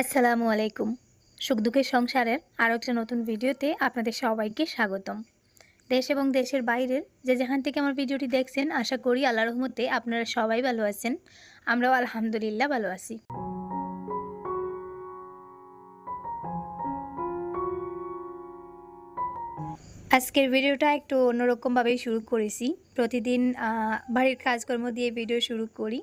আসসালামু আলাইকুম। সুখ দুঃখের সংসারের আরও একটা নতুন ভিডিওতে আপনাদের সবাইকে স্বাগতম। দেশ এবং দেশের বাইরের যে যেখান থেকে আমার ভিডিওটি দেখছেন, আশা করি আল্লাহ রহমতে আপনারা সবাই ভালো আছেন। আমরাও আলহামদুলিল্লাহ ভালো আছি। আজকের ভিডিওটা একটু অন্যরকমভাবেই শুরু করেছি। প্রতিদিন বাড়ির কাজকর্ম দিয়ে ভিডিও শুরু করি।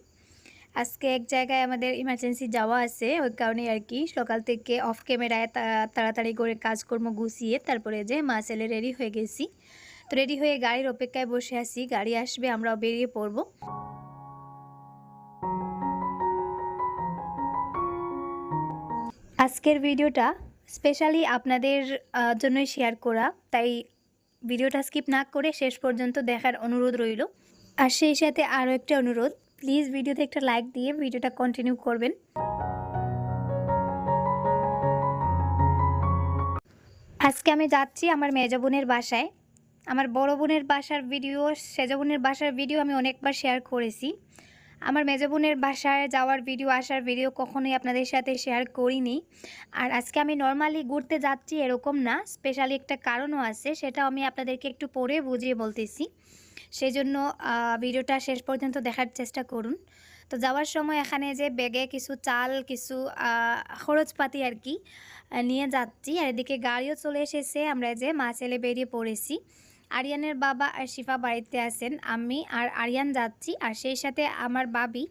আজকে এক জায়গায় আমাদের ইমার্জেন্সি যাওয়া আছে, ওই কারণে আর কি সকাল থেকে অফ ক্যামেরায় তাড়াতাড়ি করে কাজকর্ম গুছিয়ে তারপরে যে মা ছেলে রেডি হয়ে গেছি। তো রেডি হয়ে গাড়ির অপেক্ষায় বসে আছি, গাড়ি আসবে, আমরাও বেরিয়ে পড়ব। আজকের ভিডিওটা স্পেশালি আপনাদের জন্যই শেয়ার করা, তাই ভিডিওটা স্কিপ না করে শেষ পর্যন্ত দেখার অনুরোধ রইল। আর সেই সাথে আরও একটা অনুরোধ প্লিজ ভিডিওতে একটা লাইক দিয়ে ভিডিওটা কন্টিনিউ করবেন। আজকে আমি যাচ্ছি আমার মেজ বোনের বাসায়। আমার বড় বোনের বাসার ভিডিও সেজ বোনের বাসার ভিডিও আমি অনেকবার শেয়ার করেছি। আমার মেজ বোনের বাসায় যাওয়ার ভিডিও আসার ভিডিও কখনোই আপনাদের সাথে শেয়ার করিনি। আর আজকে আমি নর্মালি ঘুরতে যাচ্ছি এরকম না স্পেশালি একটা কারণও আছে সেটা আমি আপনাদেরকে একটু পরে বুঝিয়ে বলতেছি। সেই জন্য ভিডিওটা শেষ পর্যন্ত দেখার চেষ্টা করুন। তো যাওয়ার সময় এখানে যে ব্যাগে কিছু চাল, কিছু খরচপাতি আর কি নিয়ে যাচ্ছি। আর এদিকে গাড়িও চলে এসেছে, আমরা যে মা ছেলে বেরিয়ে পড়েছি। আরিয়ানের বাবা আর শিফা বাড়িতে আছেন, আমি আর আরিয়ান যাচ্ছি। আর সেই সাথে আমার বাবি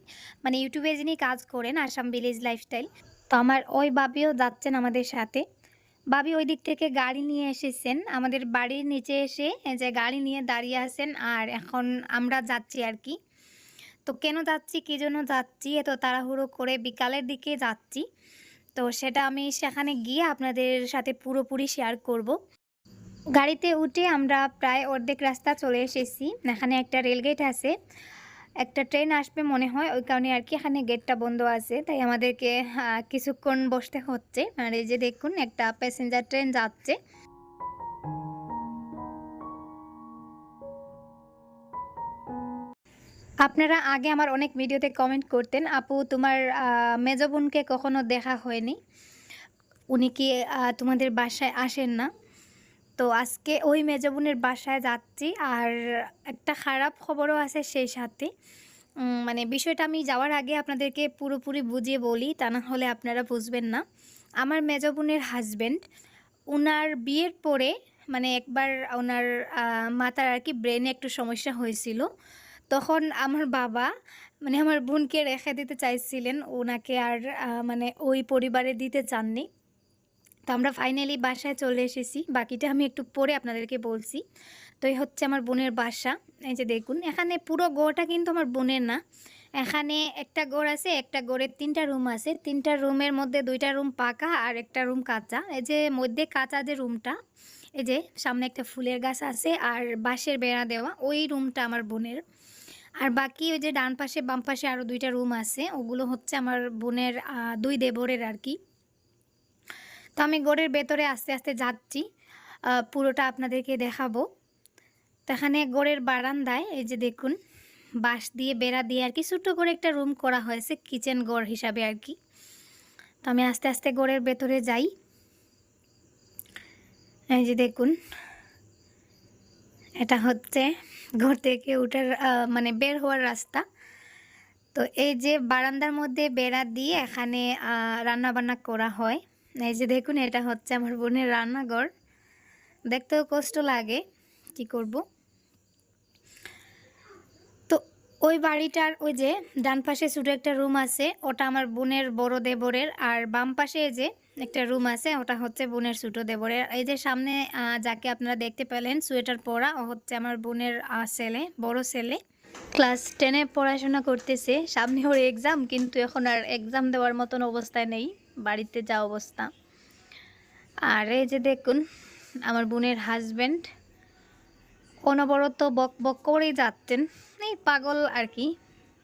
মানে ইউটিউবে যিনি কাজ করেন, আসাম ভিলেজ লাইফস্টাইল, তো আমার ওই বাবিও যাচ্ছেন আমাদের সাথে। বাবি ওই দিক থেকে গাড়ি নিয়ে এসেছেন। আমাদের বাড়ির নিচে এসে যে গাড়ি নিয়ে দাঁড়িয়ে আছেন আর এখন আমরা যাচ্ছি আর কি। তো কেন যাচ্ছি, কী জন্য যাচ্ছি, এত তাড়াহুড়ো করে বিকালের দিকে যাচ্ছি। তো সেটা আমি সেখানে গিয়ে আপনাদের সাথে পুরোপুরি শেয়ার করব। গাড়িতে উঠে আমরা প্রায় অর্ধেক রাস্তা চলে এসেছি। এখানে একটা রেলগেট আছে। একটা ট্রেন আসবে মনে হয় ওই কারণে আর কি এখানে গেটটা বন্ধ আছে। তাই আমাদেরকে কিছুক্ষণ বসতে হচ্ছে। আর এই যে দেখুন একটা প্যাসেঞ্জার ট্রেন যাচ্ছে। আপনারা আগে আমার অনেক ভিডিওতে কমেন্ট করতেন আপু তোমার আহ, মেজ বোনকে কখনো দেখা হয়নি? উনি কি তোমাদের বাসায় আসেন না? তো আজকে ওই মেজ বাসায় যাচ্ছি আর একটা খারাপ খবরও আছে সেই সাথে। মানে বিষয়টা আমি যাওয়ার আগে আপনাদেরকে পুরোপুরি বুঝিয়ে বলি, তা না হলে আপনারা বুঝবেন না। আমার মেজ হাজব্যান্ড ওনার বিয়ের পরে মানে একবার ওনার মাথার আর কি ব্রেনে একটু সমস্যা হয়েছিল। তখন আমার বাবা মানে আমার বোনকে রেখে দিতে চাইছিলেন ওনাকে আর মানে ওই পরিবারে দিতে চাননি। তো আমরা ফাইনালি বাসায় চলে এসেছি। বাকিটা আমি একটু পরে আপনাদেরকে বলছি। তো এই হচ্ছে আমার বোনের বাসা। এই যে দেখুন, এখানে পুরো গোটা কিন্তু আমার বোনের না। এখানে একটা গোড় আছে, একটা গোড়ের তিনটা রুম আছে। তিনটা রুমের মধ্যে দুইটা রুম পাকা আর একটা রুম কাঁচা। এই যে মধ্যে কাঁচা যে রুমটা, এই যে সামনে একটা ফুলের গাছ আছে আর বাঁশের বেড়া দেওয়া, ওই রুমটা আমার বোনের। আর বাকি ওই যে ডান পাশে, বাম পাশে আরও দুইটা রুম আছে। ওগুলো হচ্ছে আমার বোনের দুই দেবরের আর কি। তো আমি গড়ের ভেতরে আস্তে আস্তে যাচ্ছি। পুরোটা আপনাদেরকে দেখাবো। তো এখানে গড়ের বারান্দায়, এই যে দেখুন, বাঁশ দিয়ে বেড়া দিয়ে আর কি ছোট্ট করে একটা রুম করা হয়েছে, কিচেন গড় হিসাবে আর কি। তো আমি আস্তে আস্তে গড়ের ভেতরে যাই। এই যে দেখুন, এটা হচ্ছে ঘর থেকে উঠার মানে বের হওয়ার রাস্তা। তো এই যে বারান্দার মধ্যে বেড়া দিয়ে এখানে রান্না বান্না করা হয়। এই যে দেখুন, এটা হচ্ছে আমার বোনের রান্নাঘর। দেখতেও কষ্ট লাগে, কি করব? তো ওই বাড়িটার ওই যে ডান পাশে ছোটো একটা রুম আছে, ওটা আমার বোনের বড় দেবরের, আর বাম পাশে যে একটা রুম আছে, ওটা হচ্ছে বোনের ছোটো দেবরের। এই যে সামনে যাকে আপনারা দেখতে পেলেন, সোয়েটার পরা, ও হচ্ছে আমার বোনের ছেলে, বড় ছেলে। ক্লাস টেনে পড়াশোনা করতেছে। সামনে ওর এক্সাম কিন্তু এখন আর এক্সাম দেওয়ার মতন অবস্থায় নেই। বাড়িতে যা অবস্থা। আর এই যে দেখুন, আমার বোনের হাজব্যান্ড অনবরত বক বক করেই যাচ্ছেন। এই পাগল আর কি।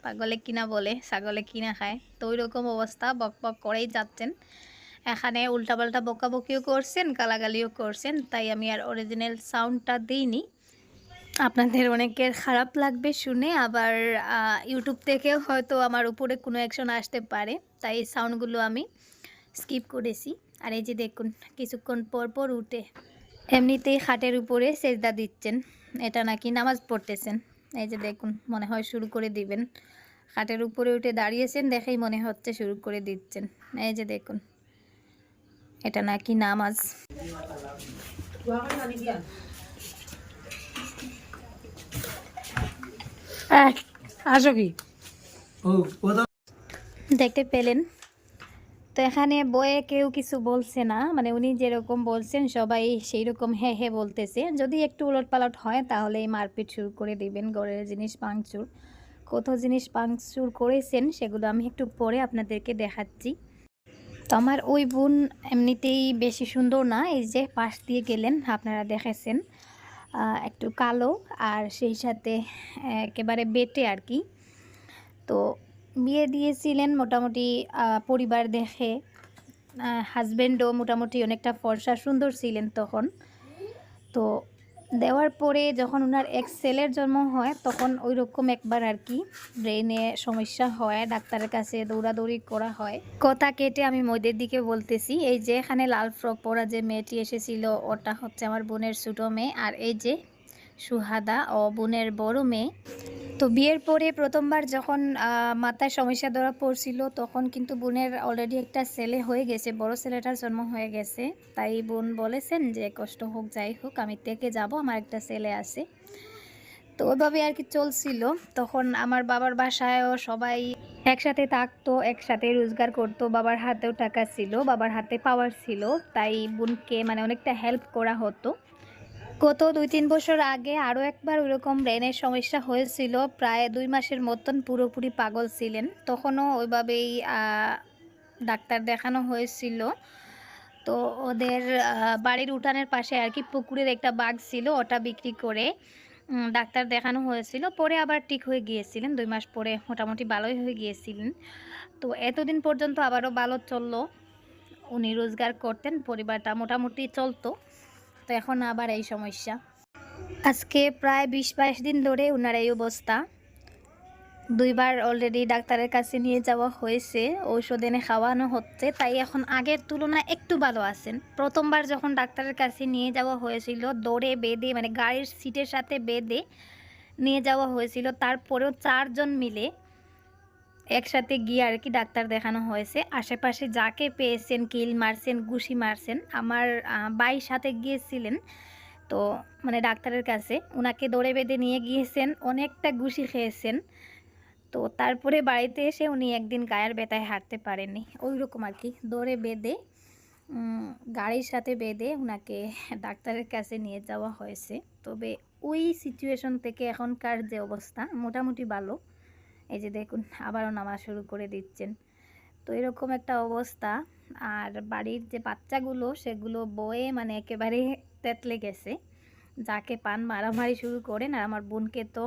পাগলে কিনা বলে, ছাগলে কিনা খায়। তো ওই রকম অবস্থা, বক বক করেই যাচ্ছেন। এখানে উল্টাপাল্টা বকাবকিও করছেন, গালাগালিও করছেন। তাই আমি আর অরিজিনাল সাউন্ডটা দিইনি। আপনাদের অনেকের খারাপ লাগবে শুনে, আবার ইউটিউব থেকেও হয়তো আমার উপরে কোনো অ্যাকশন আসতে পারে, তাই এই সাউন্ডগুলো আমি স্কিপ করেছি। আর এই যে দেখুন, কিছুক্ষণ পর পর উঠে এমনিতেই খাটের উপরে সেজদা দিচ্ছেন, এটা নাকি নামাজ পড়তেছেন। এই যে দেখুন, মনে হয় শুরু করে দিবেন। খাটের উপরে উঠে দাঁড়িয়েছেন দেখেই মনে হচ্ছে শুরু করে দিচ্ছেন। এই যে দেখুন, এটা নাকি নামাজ। আসো কি? দেখতে পেলেন। তো এখানে বয়ে কেউ কিছু বলছে না মানে উনি যেরকম বলছেন সবাই সেই রকম হ্যাঁ হ্যাঁ বলতেছে। যদি একটু উলট পালট হয় তাহলে মারপিট শুরু করে দিবেন ঘরের জিনিস পাংচুর কত জিনিস পাংচুর করেছেন সেগুলো আমি একটু পরে আপনাদেরকে দেখাচ্ছি। তো আমার ওই বোন এমনিতেই বেশি সুন্দর না এই যে পাশ দিয়ে গেলেন আপনারা দেখেছেন। একটু কালো আর সেই সাথে একেবারে বেটে আর কি। তো বিয়ে দিয়েছিলেন মোটামুটি পরিবার দেখে। হাজব্যান্ডও মোটামুটি অনেকটা ফর্সা সুন্দর ছিলেন তখন। তো দেওয়ার পরে যখন ওনার এক ছেলের জন্ম হয়, তখন ওই রকম একবার আর কি ব্রেনে সমস্যা হয়, ডাক্তারের কাছে দৌড়াদৌড়ি করা হয়। কথা কেটে আমি মইদের দিকে বলতেছি, এই যে এখানে লাল ফ্রক পরা যে মেয়েটি এসেছিল, ওটা হচ্ছে আমার বোনের ছোটো মেয়ে, আর এই যে সুহাদা ও বোনের বড় মেয়ে। তো বিয়ের পরে প্রথমবার যখন মাথায় সমস্যা ধরা পড়ছিল, তখন কিন্তু বোনের অলরেডি একটা ছেলে হয়ে গেছে। বড় ছেলেটার জন্ম হয়ে গেছে। তাই বোন বলেছেন যে, কষ্ট হোক, যাই হোক, আমি থেকে যাব, আমার একটা ছেলে আছে। তো ওইভাবে আর কি চলছিল। তখন আমার বাবার বাসায়ও সবাই একসাথে থাকতো, একসাথে রোজগার করতো, বাবার হাতেও টাকা ছিল, বাবার হাতে পাওয়ার ছিল। তাই বোনকে মানে অনেকটা হেল্প করা হতো। গত দুই তিন বছর আগে আরও একবার ওইরকম ব্রেনের সমস্যা হয়েছিল। প্রায় দুই মাসের মতন পুরোপুরি পাগল ছিলেন। তখনও ওইভাবেই ডাক্তার দেখানো হয়েছিল। তো ওদের বাড়ির উঠানের পাশে আর কি পুকুরের একটা বাঘ ছিল, ওটা বিক্রি করে ডাক্তার দেখানো হয়েছিল। পরে আবার ঠিক হয়ে গিয়েছিলেন। দুই মাস পরে মোটামুটি ভালোই হয়ে গিয়েছিলেন। তো এতদিন পর্যন্ত আবারও ভালো চলল। উনি রোজগার করতেন, পরিবারটা মোটামুটি চলতো। তো এখন আবার এই সমস্যা। আজকে প্রায় বিশ বাইশ দিন ধরে ওনার এই অবস্থা। দুইবার অলরেডি ডাক্তারের কাছে নিয়ে যাওয়া হয়েছে, ঔষধ এনে খাওয়ানো হচ্ছে, তাই এখন আগের তুলনায় একটু ভালো আছেন। প্রথমবার যখন ডাক্তারের কাছে নিয়ে যাওয়া হয়েছিল, দৌড়ে বেঁধে মানে গাড়ির সিটের সাথে বেঁধে নিয়ে যাওয়া হয়েছিল, তারপরেও চারজন মিলে একসাথে গিয়ে আর কি ডাক্তার দেখানো হয়েছে। আশেপাশে যাকে পেয়েছেন, কিল মারছেন, ঘুষি মারছেন, আমার বাই সাথে গিয়েছিলেন। তো মানে ডাক্তারের কাছে। ওনাকে দৌড়ে বেঁধে নিয়ে গিয়েছেন, অনেকটা ঘুষি খেয়েছেন। তো, তারপরে বাড়িতে এসে উনি একদিন গায়ের ব্যথায় হাঁটতে পারেননি। ওই রকম আর কি, দৌড়ে বেঁধে গাড়ির সাথে বেঁধে ওনাকে ডাক্তারের কাছে নিয়ে যাওয়া হয়েছে। তবে ওই সিচুয়েশন থেকে এখনকার যে অবস্থা, মোটামুটি ভালো। এই যে দেখুন, আবারও নামাজ শুরু করে দিচ্ছেন। তো এরকম একটা অবস্থা। আর বাড়ির যে বাচ্চাগুলো, সেগুলো বয়ে মানে একেবারে তেতলে গেছে। যাকে পান মারামারি শুরু করেন, আর আমার বোনকে তো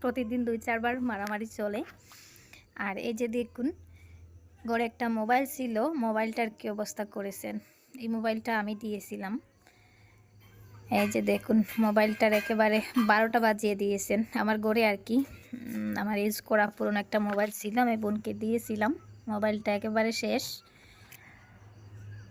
প্রতিদিন দুই, চারবার মারামারি চলে। আর এই যে দেখুন, ঘরে একটা মোবাইল ছিল, মোবাইলটার কি অবস্থা করেছেন? এই মোবাইলটা আমি দিয়েছিলাম। এই যে দেখুন, মোবাইলটার একেবারে বারোটা বাজিয়ে দিয়েছেন। আমার ঘরে আর কি আমার ইউজ করা পুরনো একটা মোবাইল ছিল, আমি বোনকে দিয়েছিলাম। মোবাইলটা একেবারে শেষ।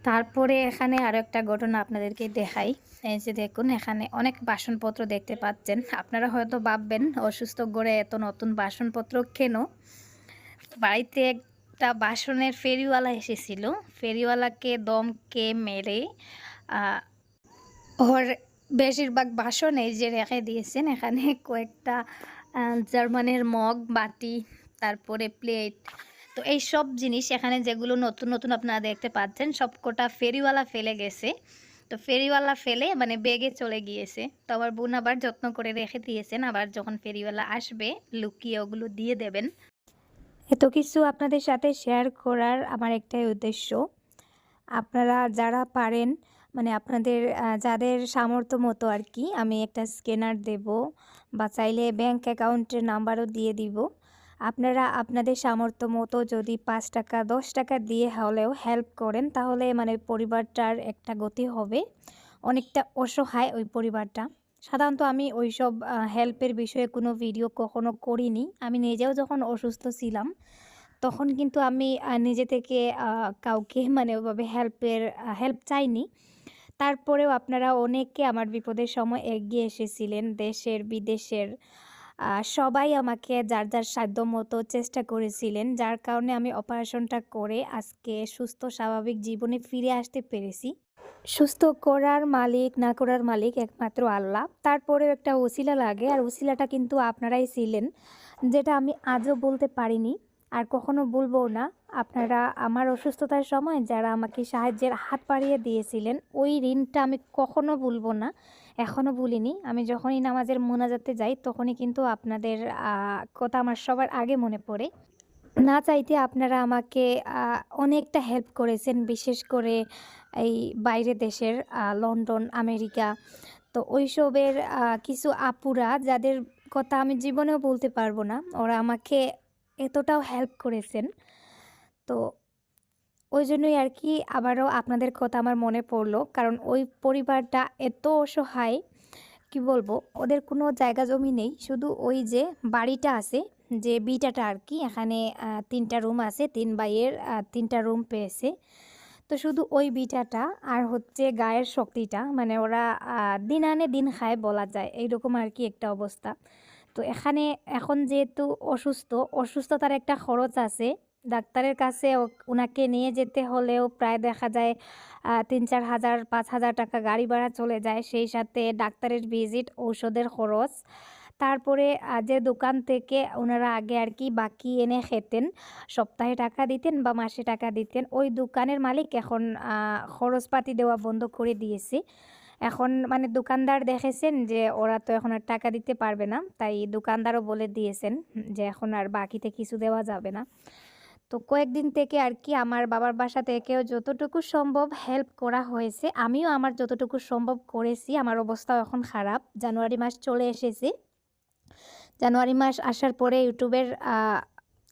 তারপরে এখানে আরও একটা ঘটনা আপনাদেরকে দেখাই। এই যে দেখুন, এখানে অনেক বাসনপত্র দেখতে পাচ্ছেন। আপনারা হয়তো ভাববেন, অসুস্থ গড়ে এত নতুন বাসনপত্র কেন? বাড়িতে একটা বাসনের ফেরিওয়ালা এসেছিল। ফেরিওয়ালাকে দমকে মেরে ওর বেশিরভাগ বাসন এই যে রেখে দিয়েছেন, এখানে কয়েকটা জার্মানের মগ, বাটি, তারপরে প্লেট। তো এই সব জিনিস এখানে যেগুলো নতুন নতুন আপনারা দেখতে পাচ্ছেন, সবকটা ফেরিওয়ালা ফেলে গেছে। তো ফেরিওয়ালা ফেলে মানে বেগে চলে গিয়েছে। তো আমার বোন আবার যত্ন করে রেখে দিয়েছেন, আবার যখন ফেরিওয়ালা আসবে, লুকিয়ে ওগুলো দিয়ে দেবেন। এত কিছু আপনাদের সাথে শেয়ার করার আমার একটাই উদ্দেশ্য। আপনারা যারা পারেন মানে আপনাদের যাদের সামর্থ্য মতো আর কি আমি একটা স্ক্যানার দেব বা চাইলে ব্যাংক অ্যাকাউন্টের নাম্বারও দিয়ে দিব। আপনারা আপনাদের সামর্থ্য মতো যদি পাঁচ টাকা, দশ টাকা দিয়ে হলেও হেল্প করেন তাহলে মানে পরিবারটার একটা গতি হবে, অনেকটা অসহায় ওই পরিবারটা। সাধারণত আমি ওই সব হেল্পের বিষয়ে কোনো ভিডিও কখনো করিনি। আমি নিজেও যখন অসুস্থ ছিলাম, তখন কিন্তু আমি নিজে থেকে কাউকে মানে ওভাবে হেল্পের হেল্প চাইনি। তারপরেও আপনারা অনেকে আমার বিপদের সময় এগিয়ে এসেছিলেন। দেশের, বিদেশের সবাই আমাকে যার, যার সাধ্য মতো চেষ্টা করেছিলেন। যার কারণে আমি অপারেশনটা করে আজকে সুস্থ স্বাভাবিক জীবনে ফিরে আসতে পেরেছি। সুস্থ করার মালিক, না করার মালিক একমাত্র আল্লাহ। তারপরেও একটা ওসিলা লাগে আর ওসিলাটা কিন্তু আপনারাই ছিলেন। যেটা আমি আজও বলতে পারিনি। আর কখনো বলবও না। আপনারা আমার অসুস্থতার সময় যারা আমাকে সাহায্যের হাত বাড়িয়ে দিয়েছিলেন, ওই ঋণটা আমি কখনো ভুলবো না। এখনও ভুলিনি। আমি যখনই নামাজের মোনাজাতে যাই তখনই কিন্তু আপনাদের কথা আমার সবার আগে মনে পড়ে। না চাইতে আপনারা আমাকে অনেকটা হেল্প করেছেন। বিশেষ করে এই বাইরের দেশের লন্ডন, আমেরিকা। তো ওইসবের কিছু আপুরা যাদের কথা আমি জীবনেও বলতে পারব না। ওরা আমাকে এতটাও হেল্প করেছেন। তো ওই জন্যই আর কি আবারও আপনাদের কথা আমার মনে পড়ল। কারণ ওই পরিবারটা এত অসহায়, কি বলব? ওদের কোনো জায়গা জমি নেই। শুধু ওই যে বাড়িটা আছে, যে বিটাটা আর কি এখানে আ ৩ টা রুম আছে। তিন ভাইয়ের তিনটা রুম পেয়েছে। তো শুধু ওই বিটাটা আর হচ্ছে গায়ের শক্তিটা মানে ওরা দিন আনে দিন খায় বলা যায়। এইরকম আর কি একটা অবস্থা। তো এখানে এখন যেহেতু অসুস্থ, অসুস্থতার একটা খরচ আছে। ডাক্তারের কাছে ও উনাকে নিয়ে যেতে হলেও প্রায় দেখা যায় তিন ৩-৪ হাজার, পাঁচ হাজার টাকা গাড়ি ভাড়া চলে যায়। সেই সাথে ডাক্তারের ভিজিট, ঔষধের খরচ। তারপরে যে দোকান থেকে ওনারা আগে আর কি বাকি এনে খেতেন, সপ্তাহে টাকা দিতেন বা মাসে টাকা দিতেন। ওই দোকানের মালিক এখন খরচপাতি দেওয়া বন্ধ করে দিয়েছে। এখন মানে দোকানদার দেখেছেন যে ওরা তো এখন আর টাকা দিতে পারবে না। তাই দোকানদারও বলে দিয়েছেন যে এখন আর বাকিতে কিছু দেওয়া যাবে না। তো কয়েকদিন থেকে আর কি আমার বাবার বাসা থেকেও যতটুকু সম্ভব হেল্প করা হয়েছে। আমিও আমার যতটুকু সম্ভব করেছি। আমার অবস্থাও এখন খারাপ। জানুয়ারি মাস চলে এসেছে। জানুয়ারি মাস আসার পরে ইউটিউবের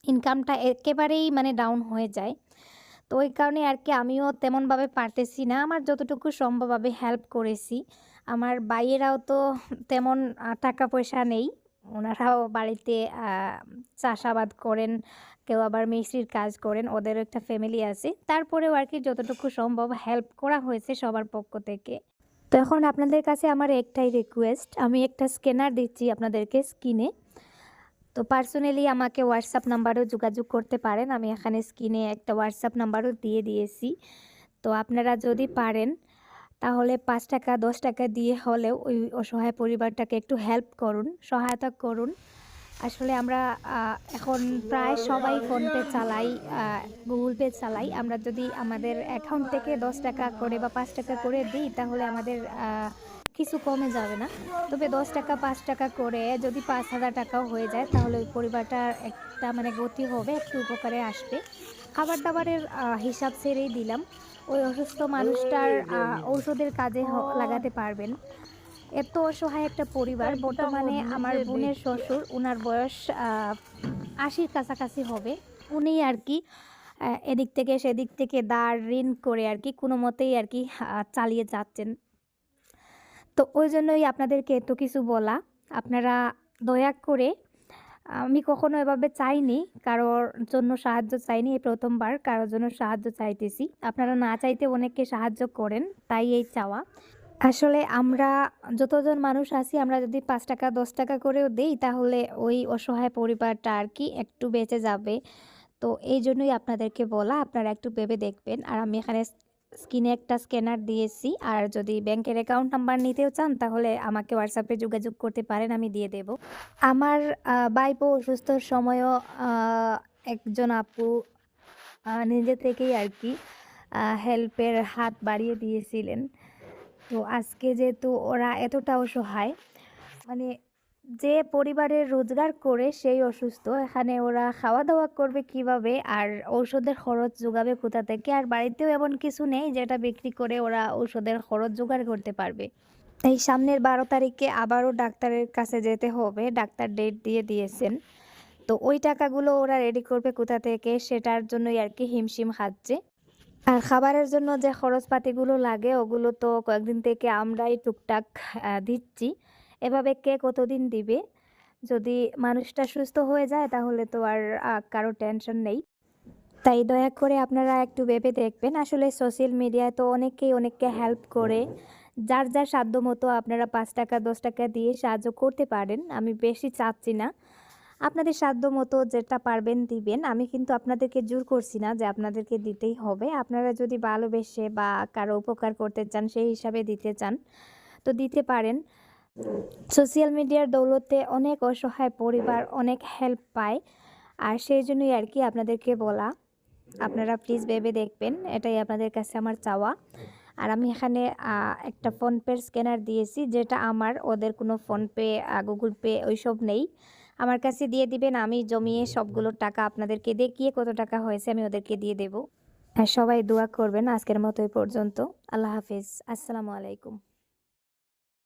ইনকামটা একেবারেই মানে ডাউন হয়ে যায়। তো ওই কারণে আর কি আমিও তেমনভাবে পারতেছি না। আমার যতটুকু সম্ভবভাবে হেল্প করেছি। আমার ভাইয়েরাও তো তেমন টাকা পয়সা নেই। ওনারাও বাড়িতে চাষাবাদ করেন। কেউ আবার মিস্ত্রির কাজ করেন। ওদেরও একটা ফ্যামিলি আছে। তারপরেও আর কি যতটুকু সম্ভব হেল্প করা হয়েছে সবার পক্ষ থেকে। তো এখন আপনাদের কাছে আমার একটাই রিকোয়েস্ট। আমি একটা স্ক্যানার দিচ্ছি আপনাদেরকে স্ক্রিনে। তো পার্সোনালি আমাকে হোয়াটসঅ্যাপ নাম্বারেও যোগাযোগ করতে পারেন। আমি এখানে স্ক্রিনে একটা হোয়াটসঅ্যাপ নাম্বারও দিয়ে দিয়েছি। তো আপনারা যদি পারেন তাহলে ৳৫, ৳১০ দিয়ে হলেও ওই অসহায় পরিবারটাকে একটু হেল্প করুন, সহায়তা করুন। আসলে আমরা এখন প্রায় সবাই ফোনপে চালাই, গুগল পে চালাই। আমরা যদি আমাদের অ্যাকাউন্ট থেকে ৳১০ করে বা পাঁচ টাকা করে দিই তাহলে আমাদের কিছু কমে যাবে না। তবে ৳১০, ৳৫ করে যদি ৳৫,০০০ টাকাও হয়ে যায় তাহলে ওই পরিবারটার একটা মানে গতি হবে, একটু উপকারে আসবে। খাবার-দাবারের হিসাব ছেড়েই দিলাম। ওই অসুস্থ মানুষটার ঔষধের কাজে লাগাতে পারবেন। এত অসহায় একটা পরিবার। বর্তমানে আমার বোনের শ্বশুর, ওনার বয়স আশির কাছাকাছি হবে। উনি আর কি এদিক থেকে সেদিক থেকে ধার ঋণ করে আর কি কোনো মতেই আর কি চালিয়ে যাচ্ছেন। তো ওই জন্যই আপনাদেরকে এত কিছু বলা। আপনারা দয়া করে আমি কখনো এভাবে চাইনি, কারোর জন্য সাহায্য চাইনি। এই প্রথমবার কারোর জন্য সাহায্য চাইতেছি। আপনারা না চাইতে অনেককে সাহায্য করেন। তাই এই চাওয়া। আসলে আমরা যতজন মানুষ আছি আমরা যদি ৳৫, ৳১০ করেও দেই তাহলে ওই অসহায় পরিবারটা আর কি একটু বেঁচে যাবে। তো এই জন্যই আপনাদেরকে বলা। আপনারা একটু ভেবে দেখবেন। আর আমি এখানে স্ক্রিনে একটা স্ক্যানার দিয়েছি। আর যদি ব্যাংকের অ্যাকাউন্ট নাম্বার নিতেও চান তাহলে আমাকে হোয়াটসঅ্যাপে যোগাযোগ করতে পারেন, আমি দিয়ে দেব। আমার আ ভাইপো অসুস্থর সময়ও একজন আপু নিজে থেকেই আর কি হেল্পের হাত বাড়িয়ে দিয়েছিলেন। তো আজকে যেহেতু ওরা এতটা অসহায়, মানে যে পরিবারের রোজগার করে সেই অসুস্থ। এখানে ওরা খাওয়া-দাওয়া করবে কীভাবে? আর ঔষধের খরচ যোগাবে কোথা থেকে? আর বাড়িতেও এমন কিছু নেই যেটা বিক্রি করে ওরা ঔষধের খরচ জোগাড় করতে পারবে। এই সামনের ১২ তারিখে আবারও ডাক্তারের কাছে যেতে হবে। ডাক্তার ডেট দিয়ে দিয়েছেন। তো ওই টাকাগুলো ওরা রেডি করবে কোথা থেকে? সেটার জন্যই আর কি হিমশিম খাচ্ছে। আর খাবারের জন্য যে খরচপাতিগুলো লাগে, ওগুলো তো কয়েকদিন থেকে আমরাই টুকটাক দিচ্ছি। এভাবে কে কতদিন দিবে? যদি মানুষটা সুস্থ হয়ে যায়, তাহলে তো আর কারও টেনশন নেই। তাই দয়া করে আপনারা একটু ভেবে দেখবেন। আসলে সোশ্যাল মিডিয়ায় তো অনেকেই অনেককে হেল্প করে। যার যার সাধ্য মতো আপনারা পাঁচ টাকা, দশ টাকা দিয়ে সাহায্য করতে পারেন। আমি বেশি চাচ্ছি না। আপনাদের সাধ্য মতো যেটা পারবেন দিবেন। আমি কিন্তু আপনাদেরকে জোর করছি না যে আপনাদেরকে দিতেই হবে। আপনারা যদি ভালোবেসে বা কারও উপকার করতে চান, সেই হিসাবে দিতে চান, তো দিতে পারেন। সোশ্যাল মিডিয়ার দৌলতে অনেক অসহায় পরিবার অনেক হেল্প পায়। আর সেই জন্যই আর কি আপনাদেরকে বলা, আপনারা প্লিজ ভেবে দেখবেন, এটাই আপনাদের কাছে আমার চাওয়া। আর আমি এখানে একটা ফোনপের স্ক্যানার দিয়েছি, যেটা আমার, ওদের কোনো ফোনপে গুগল পে ওইসব নেই। আমার কাছে দিয়ে দিবেন, আমি জমিয়ে সবগুলো টাকা আপনাদেরকে দেখিয়ে কত টাকা হয়েছে আমি ওদেরকে দিয়ে দেব। সবাই দোয়া করবেন আজকের মতো এই পর্যন্ত। আল্লাহ হাফিজ। আসসালামু আলাইকুম।